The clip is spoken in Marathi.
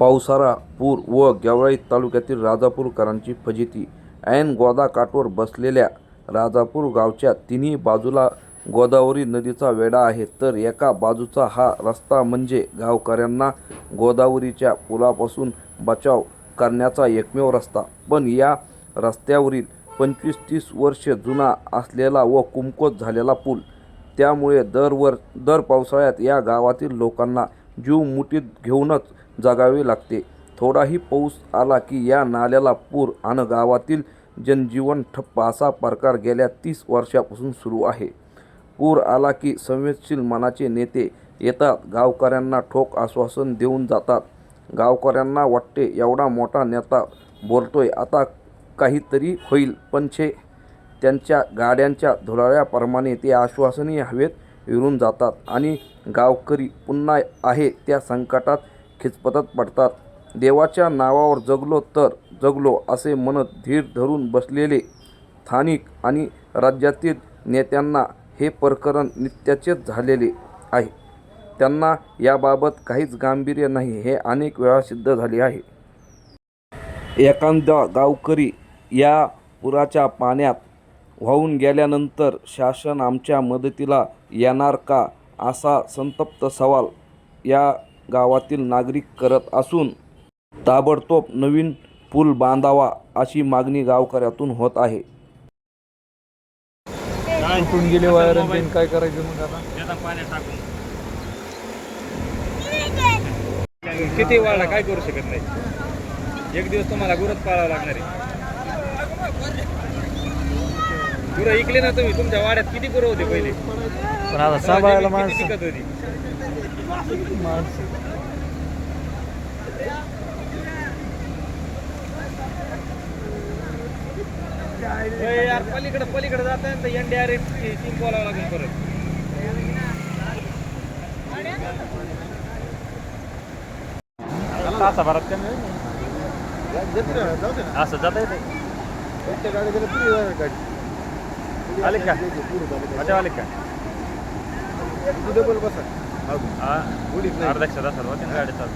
पावसाळा पूर व गेवराई तालुक्यातील राजापूरकरांची फजिती. ऐन गोदाकाठवर बसलेल्या राजापूर गावच्या तिन्ही बाजूला गोदावरी नदीचा वेढा आहे. तर एका बाजूचा हा रस्ता म्हणजे गावकऱ्यांना गोदावरीच्या पुलापासून बचाव करण्याचा एकमेव रस्ता. पण या रस्त्यावरील पंचवीस तीस वर्ष जुना असलेला व कुमकोत झालेला पूल त्यामुळे दरवर दर पावसाळ्यात या गावातील लोकांना जीव मुठीत घेऊनच जगावे लागते. थोडाही पाऊस आला की या नाल्याला पूर आणि गावातील जनजीवन ठप्प असा प्रकार गेल्या तीस वर्षापासून सुरू आहे. पूर आला की संवेदनशील मनाचे नेते येतात गावकऱ्यांना ठोक आश्वासन देऊन जातात. गावकऱ्यांना वाटते एवढा मोठा नेता बोलतोय आता काहीतरी होईल पण छे त्यांच्या गाड्यांच्या धुराळ्याप्रमाणे ते आश्वासनही हवेत विरून जातात आणि गावकरी पुन्हा आहे त्या संकटात खिचपतत पडतात. देवाच्या नावावर जगलो तर जगलो असे म्हणत धीर धरून बसलेले स्थानिक आणि राज्यातील नेत्यांना हे प्रकरण नित्याचेच झालेले आहे. त्यांना याबाबत काहीच गांभीर्य नाही हे अनेक वेळा सिद्ध झाले आहे. एखादा गावकरी या पुराच्या पाण्यात वाहून गेल्यानंतर शासन आमच्या मदतीला येणार का असा संतप्त सवाल या गावातील नागरिक करत असून ताबडतोब नवीन पूल बांधावा अशी मागणी गावकऱ्यातून होत आहे. गेले वायर काय करायचं मग आता? किती वाढला काय करू शकत नाही? एक दिवस तुम्हाला गुरच पाळावं लागणार आहे. गुरं इकले ना तुम्ही तुमच्या वाड्यात किती गुरं होते पहिले? पण आता सांभाळायला माणसं होती? यार पलीकडे पलीकडे जात आहे तर N D R F team बोलावं लागेल परत. तासाभरात कमी होईल असं जाता येते आले का? मजा आले का? हा अर्धा एक तासात होते ना गाडी चालू